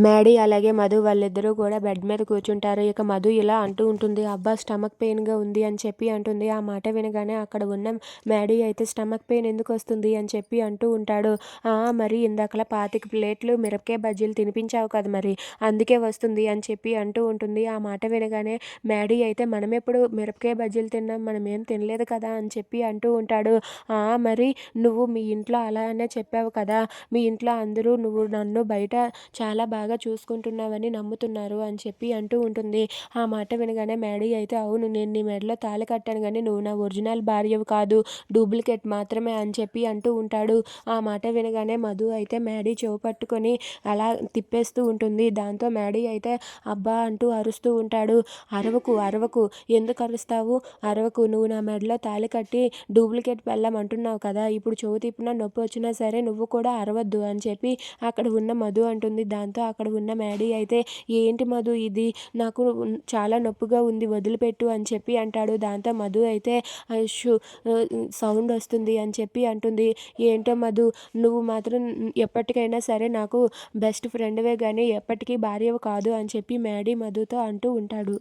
Maddy అలాగే మధు వాళ్ళిద్దరూ కూడా బెడ్ మీద కూర్చుంటారు. ఇక మధు ఇలా అంటూ ఉంటుంది అబ్బా స్టమక్ పెయిన్గా ఉంది అని చెప్పి అంటుంది. ఆ మాట వినగానే అక్కడ ఉన్న మ్యాడీ అయితే స్టమక్ పెయిన్ ఎందుకు వస్తుంది? అని చెప్పి అంటూ ఉంటాడు. "ఆ, మరి ఇందాకలా పాతిక ప్లేట్లు మిరపకాయ బజ్జీలు తినిపించావు కదా మరి అందుకే వస్తుంది అని చెప్పి అంటూ ఉంటుంది. ఆ మాట వినగానే మ్యాడీ అయితే మనం ఎప్పుడు మిరపకాయ బజ్జీలు తిన్నాం మనం ఏం తినలేదు కదా అని చెప్పి అంటూ ఉంటాడు. "ఆ, మరి నువ్వు మీ ఇంట్లో అలానే చెప్పావు కదా మీ ఇంట్లో అందరూ నువ్వు నన్ను బయట చాలా బాగా చూసుకుంటున్నావని నమ్ముతున్నారు అని చెప్పి అంటూ ఉంటుంది. ఆ మాట వినగానే మ్యాడీ అయితే అవును నేను నీ మెడలో తాళి కట్టాను కానీ నువ్వు నా ఒరిజినల్ భార్యవు కాదు డూప్లికేట్ మాత్రమే అని చెప్పి అంటూ ఉంటాడు. ఆ మాట వినగానే మధు అయితే మ్యాడీ చెవు పట్టుకొని అలా తిప్పేస్తూ ఉంటుంది. దాంతో మ్యాడీ అయితే అబ్బా అంటూ అరుస్తూ ఉంటాడు. అరవకు అరవకు ఎందుకు అరుస్తావు? అరవకు నువ్వు నా మెడలో తాళి కట్టి డూప్లికేట్ పెళ్ళం అంటున్నావు కదా ఇప్పుడు చెవు తిప్పినా నొప్పి వచ్చినా సరే నువ్వు కూడా అరవద్దు అని చెప్పి అక్కడ ఉన్న మధు అంటుంది. దాంతో అక్కడ అక్కడ ఉన్న మ్యాడీ అయితే ఏంటి మధు ఇది? నాకు చాలా నొప్పిగా ఉంది వదిలిపెట్టు అని చెప్పి అంటాడు. దాంతో మధు అయితే షు సౌండ్ వస్తుంది అని చెప్పి అంటుంది. ఏంటో మధు నువ్వు మాత్రం ఎప్పటికైనా సరే నాకు బెస్ట్ ఫ్రెండ్వే కానీ ఎప్పటికీ భార్యవు కాదు అని చెప్పి మ్యాడీ మధుతో అంటూ ఉంటాడు.